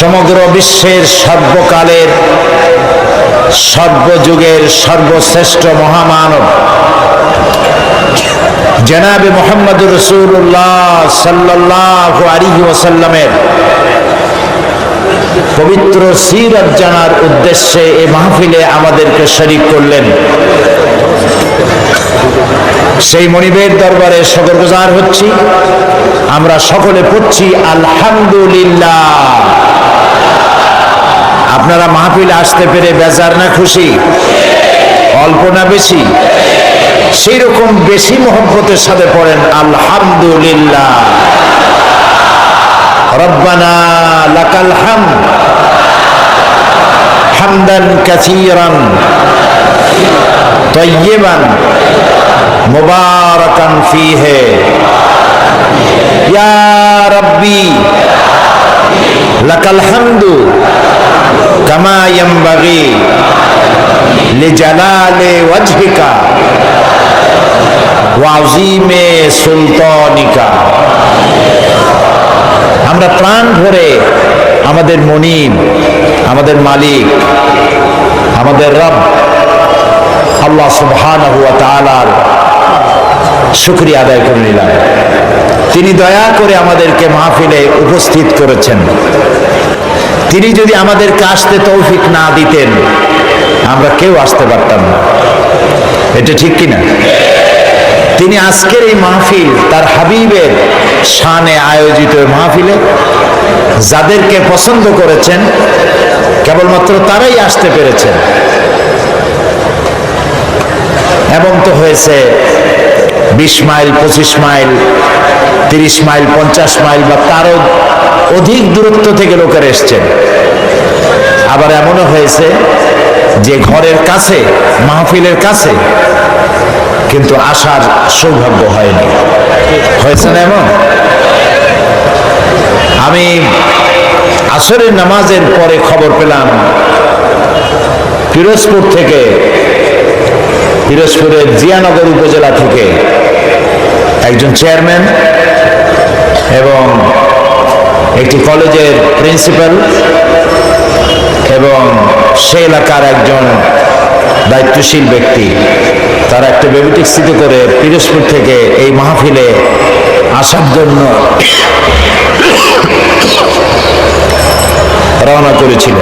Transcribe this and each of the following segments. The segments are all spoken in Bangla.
সমগ্র বিশ্বের সর্বকালের, সর্বযুগের সর্বশ্রেষ্ঠ মহামানব। জনাবে মোহাম্মদ রসুল্লাহ সাল্লাহ আলিহি ওসাল্লামের পবিত্র সিরত জানার উদ্দেশ্যে এ মাহফিলে আমাদেরকে শরিক করলেন। সেই মনিবের দরবারে সদরগুজার হচ্ছি। আমরা সকলে পড়ছি, আলহামদুলিল্লাহ। আপনারা মাহফিলে আসতে পেরে বেজার না খুশি অল্প না বেশি সেই রকম বেশি মহব্বতের সাথে পড়েন আলহামদুলিল্লাহ রব্বানা লাকাল হামদ হামদান কাসীরান طيبا মুবারাকান ফীহে ইয়া রাব্বি লাকাল হামদু ওয়াজহিকা সুলতানিকা। আমরা প্রাণ ভরে আমাদের মনিব আমাদের মালিক, আমাদের রব আল্লাহ সুবহানাহু ওয়া তাআলার শুকরিয়া আদায় করে নিলাম। তিনি দয়া করে আমাদেরকে মাহফিলে উপস্থিত করেছেন। তিনি যদি আমাদেরকে আসতে তৌফিক না দিতেন, আমরা কেউ আসতে পারতাম না। এটা ঠিক কিনা? তিনি আজকের এই মাহফিল তার হাবিবের শানে আয়োজিত মাহফিলে যাদেরকে পছন্দ করেছেন, কেবলমাত্র তারাই আসতে পেরেছেন। এবং তো হয়েছে বিশ মাইল, পঁচিশ মাইল, তিরিশ মাইল, পঞ্চাশ মাইল বা তারও অধিক দূরত্ব থেকে লোকেরা এসছেন। আবার এমনও হয়েছে যে ঘরের কাছে, মাহফিলের কাছে কিন্তু আসার সৌভাগ্য হয়নি। হয়েছে না এমন? আমি আসরের নামাজের পরে খবর পেলাম, পিরোজপুর থেকে, পিরোজপুরের জিয়ানগর উপজেলা থেকে একজন চেয়ারম্যান এবং একটি কলেজের প্রিন্সিপাল এবং সে এলাকার একজন দায়িত্বশীল ব্যক্তি। তারা একটা বেবি ট্যাক্সিতে করে পিরোজপুর থেকে এই মাহফিলে আসার জন্য রওনা করেছিল।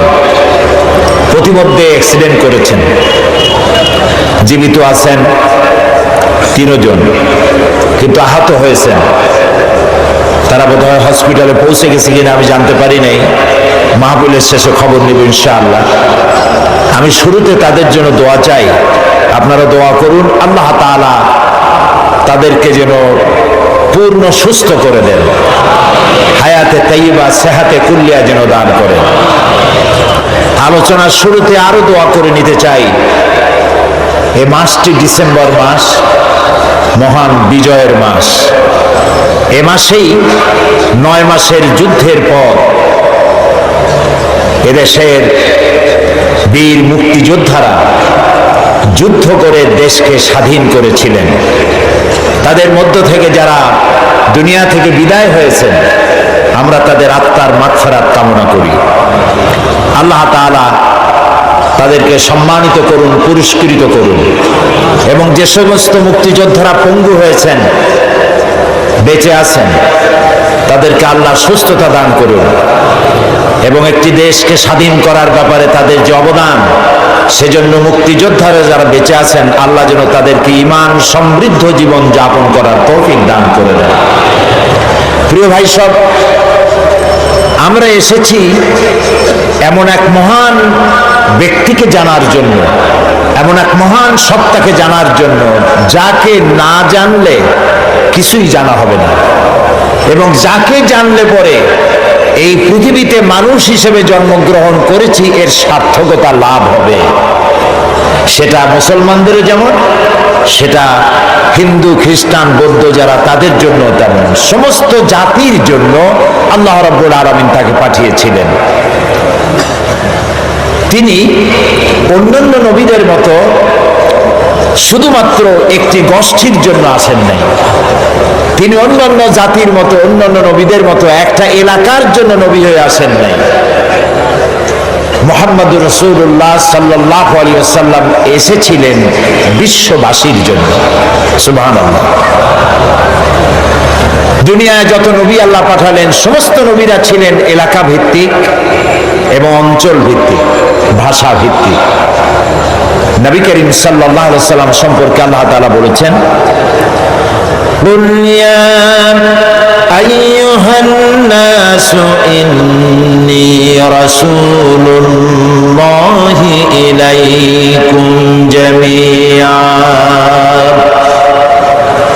প্রতিমধ্যে অ্যাক্সিডেন্ট করেছেন। জীবিত আছেন তিনজন। কিন্তু আহত হয়েছেন। তারা বোধহয় হসপিটালে পৌঁছে গেছে কিনা আমি জানতে পারি নাই। মাহবুলের শেষে খবর নেব ইনশাআল্লাহ। আমি শুরুতে তাদের জন্য দোয়া চাই। আপনারা দোয়া করুন, আল্লাহ তাআলা তাদেরকে যেন পূর্ণ সুস্থ করে দেন। হায়াতে তাইবা সেহাতে কুল্লিয়া যেন দান করেন। আলোচনার শুরুতে আরও দোয়া করে নিতে চাই। এ মাসটি ডিসেম্বর মাস। মহান বিজয়ের মাস। এ মাসেই নয় মাসের যুদ্ধের পর এদেশের বীর মুক্তিযোদ্ধারা যুদ্ধ করে দেশকে স্বাধীন করেছিলেন। তাদের মধ্য থেকে যারা দুনিয়া থেকে বিদায় হয়েছেন, আমরা তাদের আত্মার মাগফেরাত কামনা করি। আল্লাহ তাআলা তাদেরকে সম্মানিত করুন, পুরস্কৃত করুন। এবং যে সমস্ত মুক্তিযোদ্ধারা পঙ্গু হয়েছেন, বেঁচে আছেন, তাদেরকে আল্লাহ সুস্থতা দান করুন। এবং একটি দেশকে স্বাধীন করার ব্যাপারে তাদের যে অবদান, সেজন্য মুক্তিযোদ্ধারা যারা বেঁচে আছেন, আল্লাহ যেন তাদেরকে ইমান সমৃদ্ধ জীবন যাপন করার তৌফিক দান করে দেন। প্রিয় ভাই সব, আমরা এসেছি এমন এক মহান ব্যক্তিকে জানার জন্য, এমন এক মহান সত্তাকে জানার জন্য, যাকে না জানলে কিছুই জানা হবে না। এবং যাকে জানলে পরে এই পৃথিবীতে মানুষ হিসেবে জন্মগ্রহণ করেছি, এর সার্থকতা লাভ হবে। সেটা মুসলমানদেরও যেমন, সেটা হিন্দু, খ্রিস্টান, বৌদ্ধ যারা তাদের জন্য তেমন। সমস্ত জাতির জন্য আল্লাহ রব্বুল আলমিন তাকে পাঠিয়েছিলেন। তিনি অন্যান্য নবীদের মতো শুধুমাত্র একটি গোষ্ঠীর জন্য আসেন নাই। তিনি অন্যান্য জাতির মতো, অন্যান্য নবীদের মতো একটা এলাকার জন্য নবী হয়ে আসেন নাই। মোহাম্মদ রসুল্লাহ সাল্লাহ আলী আসাল্লাম এসেছিলেন বিশ্ববাসীর জন্য। সুবাহ দুনিয়ায় যত নবী আল্লাহ পাঠালেন, সমস্ত নবীরা ছিলেন এলাকা ভিত্তিক এবং অঞ্চল ভিত্তিক ভাষা ভিত্তিক নবী করিম সাল্লাহ সাল্লাম সম্পর্কে আল্লাহ তালা বলেছেন قل يا أيها الناس إني رسول الله إليكم جميعا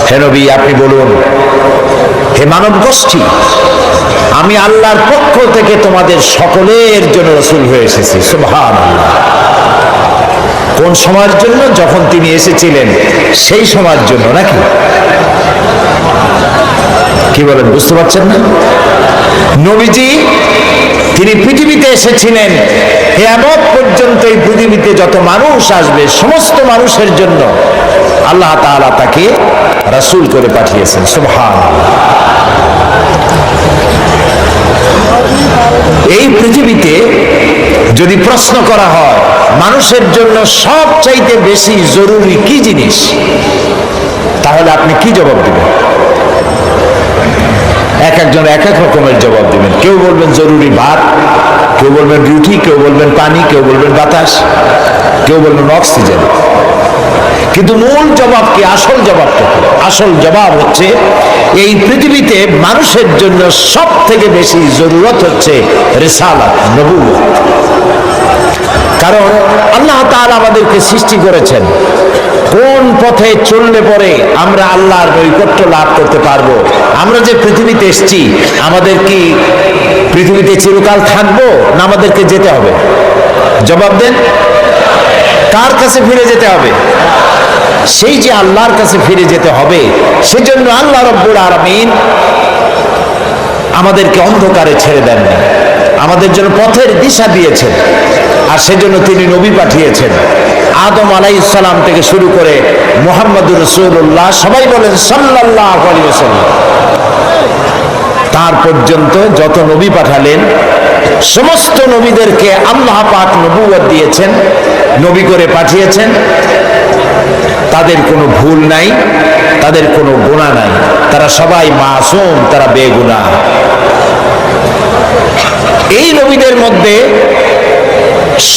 হে নবী আপনি বলুন হে মানব গোষ্ঠী আমি আল্লাহর পক্ষ থেকে তোমাদের সকলের জন্য রসুল হয়ে এসেছি। সুবহান কোন সময়ের জন্য? যখন তিনি এসেছিলেন, সেই সময়ের জন্য, নাকি? কি বলেন, বুঝতে পারছেন না? নবীজি, তিনি পৃথিবীতে এসেছিলেন। হেয়ামত পর্যন্ত এই পৃথিবীতে যত মানুষ আসবে, সমস্ত মানুষের জন্য আল্লাহ তাকে রাসূল করে পাঠিয়েছেন। সুবহান এই পৃথিবীতে যদি প্রশ্ন করা হয়, মানুষের জন্য সবচাইতে বেশি জরুরি কি জিনিস? তাহলে আপনি কি জবাব দিবেন? এক একজন এক এক রকমের জবাব দিবেন। কেউ বলবেন জরুরি ভাত, কেউ বলবেন রুটি, কেউ বলবেন পানি, কেউ বলবেন বাতাস, কেউ বলবেন অক্সিজেন। কিন্তু মূল জবাব কি? আসল জবাবটা কি? আসল জবাব হচ্ছে, এই পৃথিবীতে মানুষের জন্য সব থেকে বেশি জরুরত হচ্ছে রেসালাত নবুয়ত কারণ আল্লাহ তাআলা আমাদেরকে সৃষ্টি করেছেন। কোন পথে চললে পরে আমরা আল্লাহর নৈকট্য লাভ করতে পারব? আমরা যে পৃথিবীতে এসেছি, আমাদের কি পৃথিবীতে চিরকাল থাকব না আমাদেরকে যেতে হবে? জবাব দেন। কার কাছে ফিরে যেতে হবে? সেই যে আল্লাহর কাছে ফিরে যেতে হবে, সেজন্য আল্লাহ রব্বুল আলমিন আমাদেরকে অন্ধকারে ছেড়ে দেন না আমাদের জন্য পথের দিশা দিয়েছেন, আর সেজন্য তিনি নবী পাঠিয়েছেন। আদম আলাই ইসলাম থেকে শুরু করে মোহাম্মদুর রসুল্লাহ সবাই বলেন সাল্লাহ তার পর্যন্ত যত নবী পাঠালেন সমস্ত নবীদেরকে আল্লাহ পাক নবুয়ত দিয়েছেন, নবী করে পাঠিয়েছেন। তাদের কোনো ভুল নাই, তাদের কোনো গুণা নাই। তারা সবাই মাসুম, তারা বেগুনা এই নবীদের মধ্যে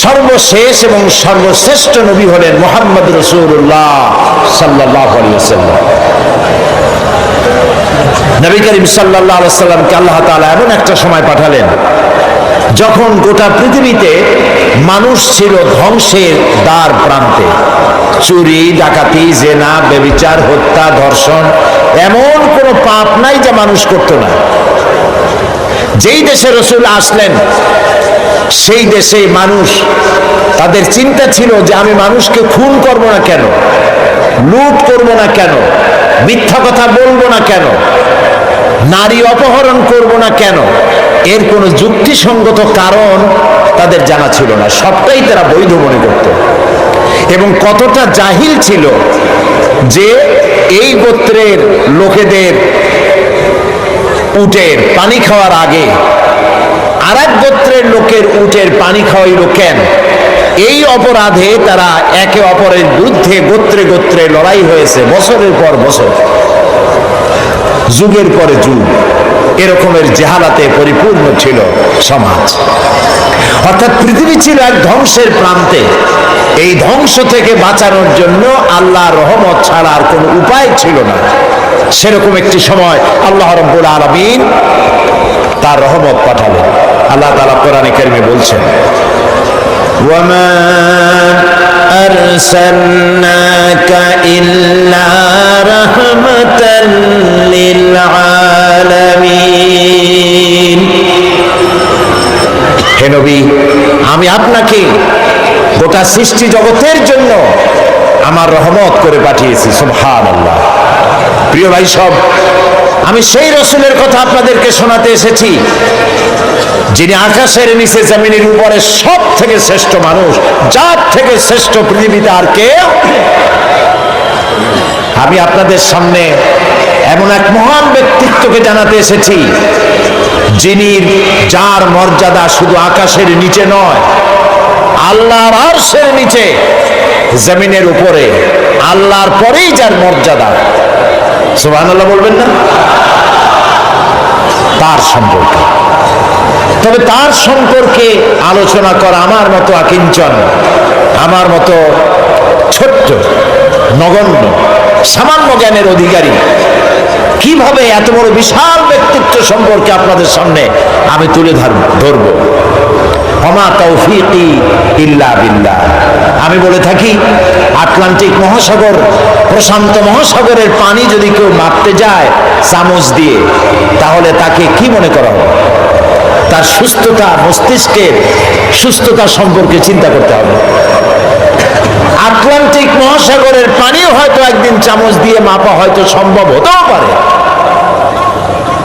সর্বশেষ এবং সর্বশ্রেষ্ঠ নবী হলেন মোহাম্মদ রসুল্লাহ সাল্লাহ নবী করিম সাল্লাহ সাল্লামকে আল্লাহ তালা এমন একটা সময় পাঠালেন যখন গোটা পৃথিবীতে মানুষ ছিল ধ্বংসের দ্বার প্রান্তে, চুরি, ডাকাতি, জেনা বেবিচার হত্যা, ধর্ষণ, এমন কোনো পাপ নাই যা মানুষ করতো না। যেই দেশে রসুল আসলেন, সেই দেশে মানুষ, তাদের চিন্তা ছিল যে আমি মানুষকে খুন করব না কেন? লুট করব না কেন? মিথ্যা কথা বলব না কেন? নারী অপহরণ করব না কেন? এর কোনো যুক্তিসঙ্গত কারণ তাদের জানা ছিল না। সবটাই তারা বৈধ মনে করত। এবং কতটা জাহিল ছিল যে এই গোত্রের লোকেদের উটের পানি খাওয়ার আগে আর এক গোত্রের লোকের উটের পানি খাওয়াইল কেন? এই অপরাধে তারা একে অপরের বিরুদ্ধে গোত্রে গোত্রে লড়াই হয়েছে, বছরের পর বছর। যুগের পরে যুগ এরকমের জেহালাতে পরিপূর্ণ ছিল সমাজ অর্থাৎ পৃথিবী ছিল এক ধ্বংসের প্রান্তে এই ধ্বংস থেকে বাঁচানোর জন্য আল্লাহ রহমত ছাড়া আর কোনো উপায় ছিল না সেরকম একটি সময় আল্লাহ রব্বুল আলমিন তার রহমত পাঠালেন আল্লাহ তালা কোরআনে কারিমে বলছেন وما أرسلناك إلا رحمة গোটা সৃষ্টি জগতের জন্য আমার রহমত করে পাঠিয়েছি আল্লাহ প্রিয় ভাই সব, আমি সেই রসুলের কথা আপনাদেরকে শোনাতে এসেছি, যিনি আকাশের নিচে জমিনের উপরে সব থেকে শ্রেষ্ঠ মানুষ, যার থেকে শ্রেষ্ঠ পৃথিবীতে আর কে? আমি আপনাদের সামনে এমন এক মহান ব্যক্তিত্বকে জানাতে এসেছি, যিনি যার মর্যাদা শুধু আকাশের নিচে নয় আল্লাহর আরশের নিচে, জমিনের উপরে, আল্লাহর পরেই যার মর্যাদা। সুবহানাল্লাহ বলবেন না? তার সম্পর্কে। তবে তার সম্পর্কে আলোচনা করা আমার মতো আকিঞ্চন আমার মতো ছোট্ট, নগণ্য, সামান্য জ্ঞানের অধিকারী, কীভাবে এত বড় বিশাল ব্যক্তিত্ব সম্পর্কে আপনাদের সামনে আমি তুলে ধর- ধরব? অমা তৌফিকি ইল্লা বিল্লাহ। আমি বলে থাকি, আটলান্টিক মহাসাগর, প্রশান্ত মহাসাগরের পানি যদি কেউ মাপতে যায় চামচ দিয়ে, তাহলে তাকে কি মনে করা হবে? তার সুস্থতা মস্তিষ্কের সুস্থতা সম্পর্কে চিন্তা করতে হবে। আটলান্টিক মহাসাগরের পানিও হয়তো একদিন চামচ দিয়ে মাপা হয়তো সম্ভব হতেও পারে।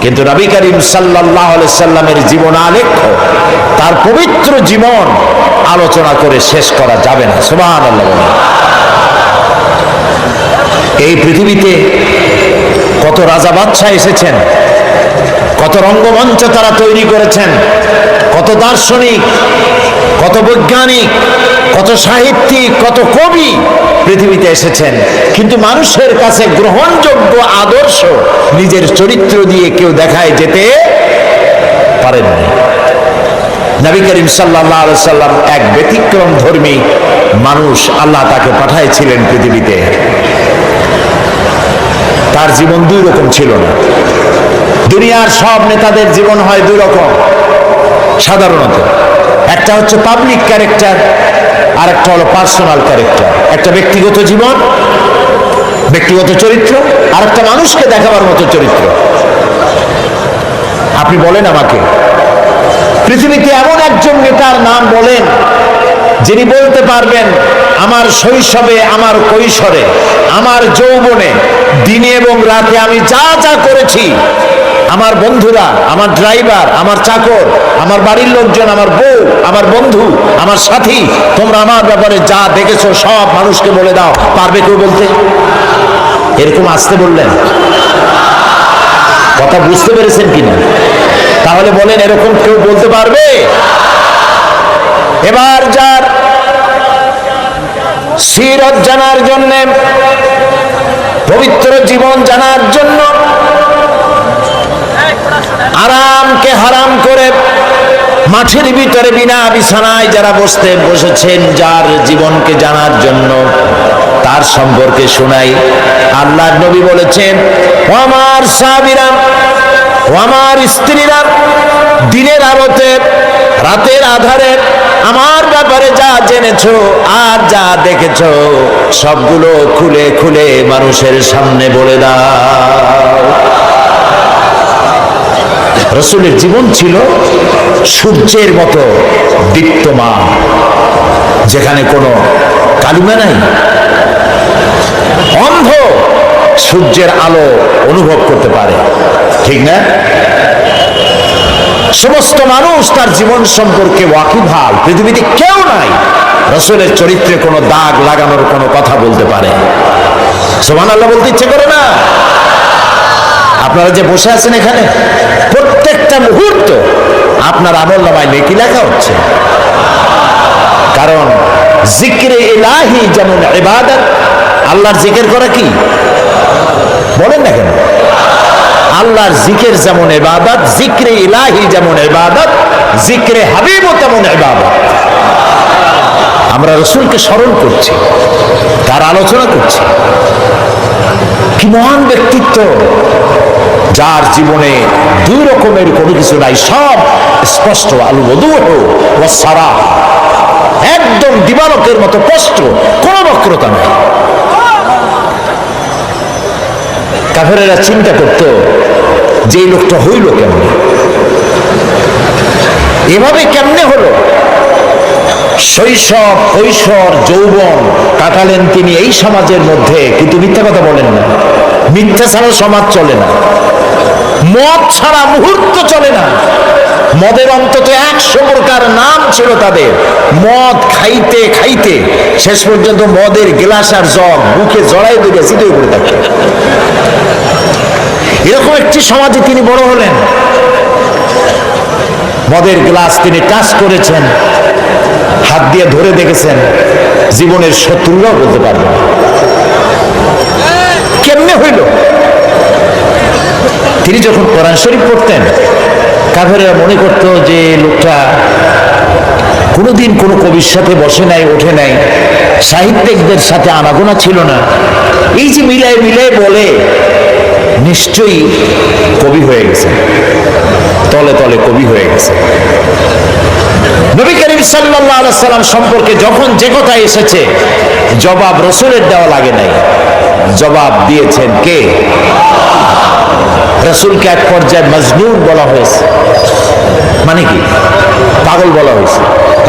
কিন্তু নবী করিম সাল্লাহ সাল্লামের জীবন আলেখ্য। তার পবিত্র জীবন আলোচনা করে শেষ করা যাবে না। সুবাহ এই পৃথিবীতে কত রাজা বাদশাহ এসেছেন, কত রঙ্গমঞ্চ তারা তৈরি করেছেন, কত দার্শনিক, কত বৈজ্ঞানিক কত সাহিত্যিক, কত কবি পৃথিবীতে এসেছেন। কিন্তু মানুষের কাছে গ্রহণযোগ্য আদর্শ নিজের চরিত্র দিয়ে কেউ দেখায় যেতে পারেননি। নবী করিম সাল্লাহ সাল্লাম এক ব্যতিক্রম ধর্মী মানুষ আল্লাহ তাকে পাঠাইছিলেন পৃথিবীতে। তার জীবন দুই রকম ছিল না। দুনিয়ার সব নেতাদের জীবন হয় দুই রকম। সাধারণত একটা হচ্ছে পাবলিক ক্যারেক্টার আর একটা হলো পার্সোনাল ক্যারেক্টার একটা ব্যক্তিগত জীবন, ব্যক্তিগত চরিত্র আর একটা মানুষকে দেখাবার মতো চরিত্র। আপনি বলেন আমাকে, পৃথিবীতে এমন একজন নেতার নাম বলেন, যিনি বলতে পারবেন, আমার শৈশবে, আমার কৈশোরে, আমার যৌবনে, দিনে এবং রাতে আমি যা যা করেছি আমার বন্ধুরা, আমার ড্রাইভার আমার চাকর, আমার বাড়ির লোকজন, আমার বউ, আমার বন্ধু, আমার সাথী, তোমরা আমার ব্যাপারে যা দেখেছ, সব মানুষকে বলে দাও। পারবে কেউ বলতে? এরকম আসতে বললেন। কথা বুঝতে পেরেছেন কিনা? তাহলে বলেন, এরকম কেউ বলতে পারবে? এবার যার সিরত জানার জন্য, পবিত্র জীবন জানার জন্য আরামকে হারাম করে মাঠের ভিতরে বিনা বিছানায় যারা বসতে বসেছেন, যার জীবনকে জানার জন্য তার সম্পর্কে শোনাই। আল্লাহ নবী বলেছেন, "ও আমার সাবিরাম আমার স্ত্রীরা, দিনের আলোতে, রাতের আধারে আমার ব্যাপারে যা জেনেছো আর যা দেখেছ, সবগুলো খুলে খুলে মানুষের সামনে বলে দাও। রসুলের জীবন ছিল সূর্যের মতো দীপ্তমান, যেখানে কোনো কালিমা নাই। অন্ধ সূর্যের আলো অনুভব করতে পারে, ঠিক না? সমস্ত মানুষ তার জীবন সম্পর্কে ওয়াকিভাল পৃথিবীতে কেউ নাই। রসুলের চরিত্রে কোনো দাগ লাগানোর কোনো কথা বলতে পারে। সোমান আল্লাহ বলতে ইচ্ছে করে না। আপনারা যে বসে আছেন এখানে, প্রত্যেকটা মুহূর্ত আপনার আমল নামায় নেকি লেখা হচ্ছে। কারণ জিক্রে এলাহি যেমন ইবাদত, আল্লাহর জিকির করা কি? বলেন না কেন? আল্লাহর জিকের যেমন ইবাদত, জিক্রে ইলাহি যেমন ইবাদত, জিক্রে হাবিবও তেমন ইবাদত। আমরা রসুলকে স্মরণ করছি, তার আলোচনা করছি। কি মহান ব্যক্তিত্ব যার জীবনে দুই রকমের কোনো কিছু নাই, সব স্পষ্ট আলু বধু সারা একদম দিবালকের মতো স্পষ্ট, কোনো বক্রতা নাই। কাফেরেরা চিন্তা করত যে লোকটা হইল কেমন? এভাবে কেমনে হলো? শৈশব, কৈশোর, যৌবন কাটালেন তিনি এই সমাজের মধ্যে, কিন্তু মিথ্যা কথা বলেন না। মিথ্যা ছাড়া সমাজ চলে না। মদ ছাড়া মুহূর্ত চলে না। মদের অন্তত একশো প্রকার নাম ছিল তাদের। মদ খাইতে খাইতে শেষ পর্যন্ত মদের গ্লাস আর জগ মুখে জড়াই দিলে সিধে করে থাকে। এরকম একটি সমাজে তিনি বড় হলেন। মদের গ্লাস তিনি টাচ করেছেন। হাত দিয়ে ধরে দেখেছেন, জীবনের শত্রুরাও বলতে পারবে। কেমনে হইল? তিনি যখন কোরআন শরীফ পড়তেন কাফেরা মনে করতো যে লোকটা কোনোদিন কোনো কবির সাথে বসে নাই, ওঠে নাই। সাহিত্যিকদের সাথে আনাগোনা ছিল না। এই যে মিলায় মিলায় বলে, নিশ্চয়ই কবি হয়ে গেছে। তলে তলে কবি হয়ে গেছে। নবী করিম আলাইহি সাল্লাম সম্পর্কে যখন যে কথা এসেছে, জবাব রসুলের দেওয়া লাগে নাই। জবাব দিয়েছেন কে? রসুলকে এক পর্যায়ে মজনুন বলা হয়েছে। মানে কি? পাগল বলা হয়েছে।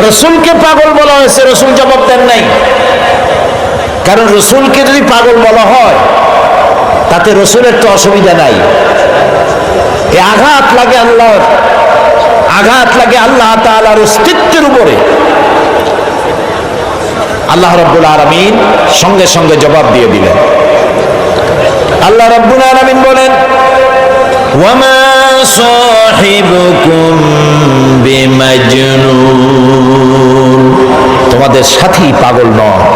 রসুলকে পাগল বলা হয়েছে, রসুল জবাব দেন নাই। কারণ রসুলকে যদি পাগল বলা হয়, তাতে রসুলের তো অসুবিধা নাই। এ আঘাত লাগে আল্লাহর। আঘাত লাগে আল্লাহ তালার অস্তিত্বের উপরে। আল্লাহ রব্বুল আরামিন সঙ্গে সঙ্গে জবাব দিয়ে দিলেন। আল্লাহ রব্বুল আরামিন বলেন তোমাদের সাথী পাগল নয়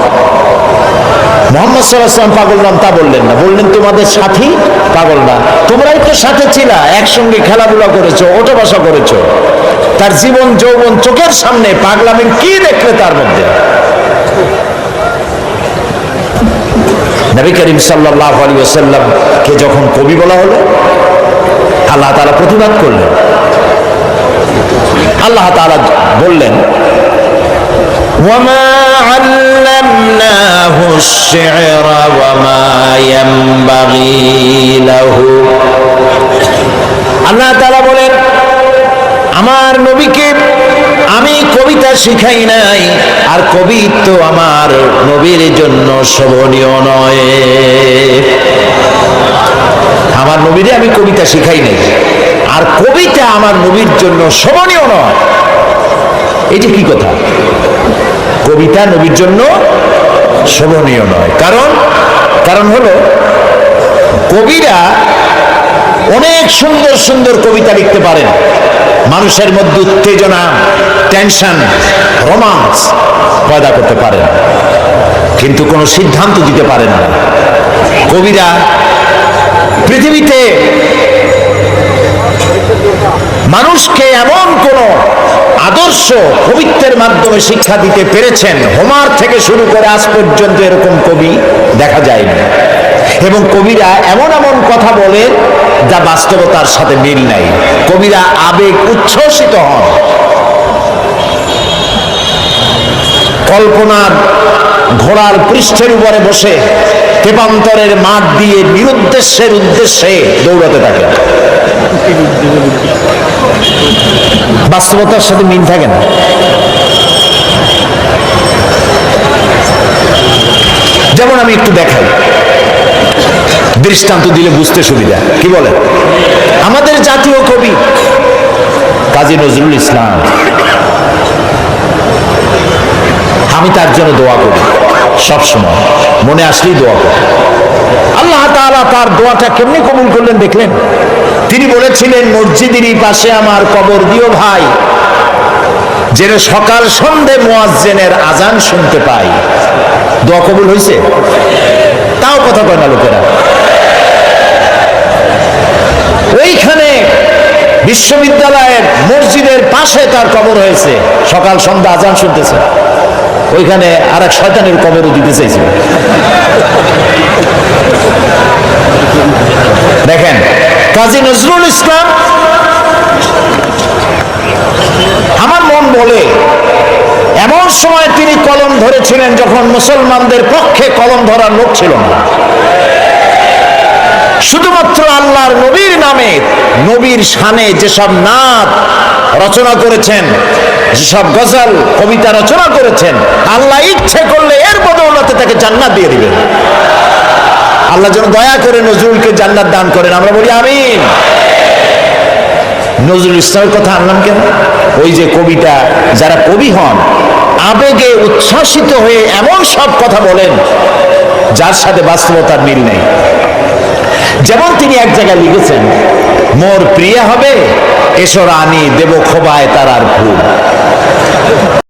মোহাম্মদ সাল্লাম পাগল নন তা বললেন না। বললেন, তোমাদের সাথী পাগল না। তোমরাই তো সাথে ছিলা, একসঙ্গে খেলাধুলা করেছ ওঠা বসা করেছ। তার জীবন, যৌবন, চোখের সামনে পাগলামের কি দেখলে তার মধ্যে? নবী করিম সাল্লাহ আলী ওসাল্লামকে যখন কবি বলা হলো, আল্লাহ তাআলা প্রতিবাদ করলেন। আল্লাহ তাআলা বললেন وما علمناه الشعر وما ينبغي له আল্লাহ তাআলা বলেন আমার নবীকে আমি কবিতা শিখাই নাই আর কবিত্ব আমার নবীর জন্য শোভনীয় নয় আমার নবীরে আমি কবিতা শিখাই নাই আর কবিতা আমার নবীর জন্য শোভনীয় নয় এটা কি কথা কবিতা নবীর জন্য শোভনীয় নয়। কারণ কারণ হলো, কবিরা অনেক সুন্দর সুন্দর কবিতা লিখতে পারেন। মানুষের মধ্যে উত্তেজনা, টেনশন, রোমান্স পয়দা করতে পারেন। কিন্তু কোনো সিদ্ধান্ত দিতে পারেন না। কবিরা পৃথিবীতে মানুষকে এমন কোন আদর্শ কবিত্বের মাধ্যমে শিক্ষা দিতে পেরেছেন। হোমার থেকে শুরু করে আজ পর্যন্ত এরকম কবি দেখা যায়নি। এবং কবিরা এমন এমন কথা বলে যা বাস্তবতার সাথে মিল নাই। কবিরা আবেগ উচ্ছ্বসিত হন। কল্পনার ঘোড়ার পৃষ্ঠের উপরে বসে তেপান্তরের মাঠ দিয়ে নিরুদ্দেশ্যের উদ্দেশ্যে দৌড়াতে থাকে বাস্তবতার সাথে মিল থাকে না। যেমন আমি একটু দেখাই। দৃষ্টান্ত দিলে বুঝতে সুবিধা। কি বলেন আমাদের জাতীয় কবি কাজী নজরুল ইসলাম। আমি তার জন্য দোয়া করি, সবসময়। মনে আসলেই দোয়া করি। আল্লাহ তার দোয়াটা কেমনি কবুল করলেন দেখলেন? তিনি বলেছিলেন, মসজিদেরই পাশে আমার কবর, দিও ভাই। যেন সকাল সন্ধে মোয়াজ্জেনের আজান শুনতে পাই। দোয়া কবুল হয়েছে তাও কথা কয় না লোকেরা। ওইখানে বিশ্ববিদ্যালয়ের মসজিদের পাশে তার কবর হয়েছে। সকাল সন্ধ্যা আজান শুনতেছে। ওইখানে আর এক শয়তানের কবরও দিতে চাইছে। দেখেন কাজী নজরুল ইসলাম, আমার মন বলে, এমন সময় তিনি কলম ধরেছিলেন যখন মুসলমানদের পক্ষে কলম ধরার লোক ছিল না। শুধুমাত্র আল্লাহর নবীর নামে, নবীর শানে যেসব নাদ রচনা করেছেন, যেসব গজল, কবিতা রচনা করেছেন, আল্লাহ ইচ্ছে করলে এর বদৌলতে তাকে জান্নাত দিয়ে দিবেন। আল্লাহ যেন দয়া করে নজরুলকে জান্নাত দান করেন। আমরা বলি আমিন। নজরুল ইসলামের কথা আনলাম কেন? ওই যে কবিতা যারা কবি হন, আবেগে উচ্ছ্বাসিত হয়ে এমন সব কথা বলেন, যার সাথে বাস্তবতার মিল নেই। যেমন তিনি এক জায়গায় লিখেছেন, মোর প্রিয়া হবে, এসো রানী দেব খোবায় তার আর ফুল।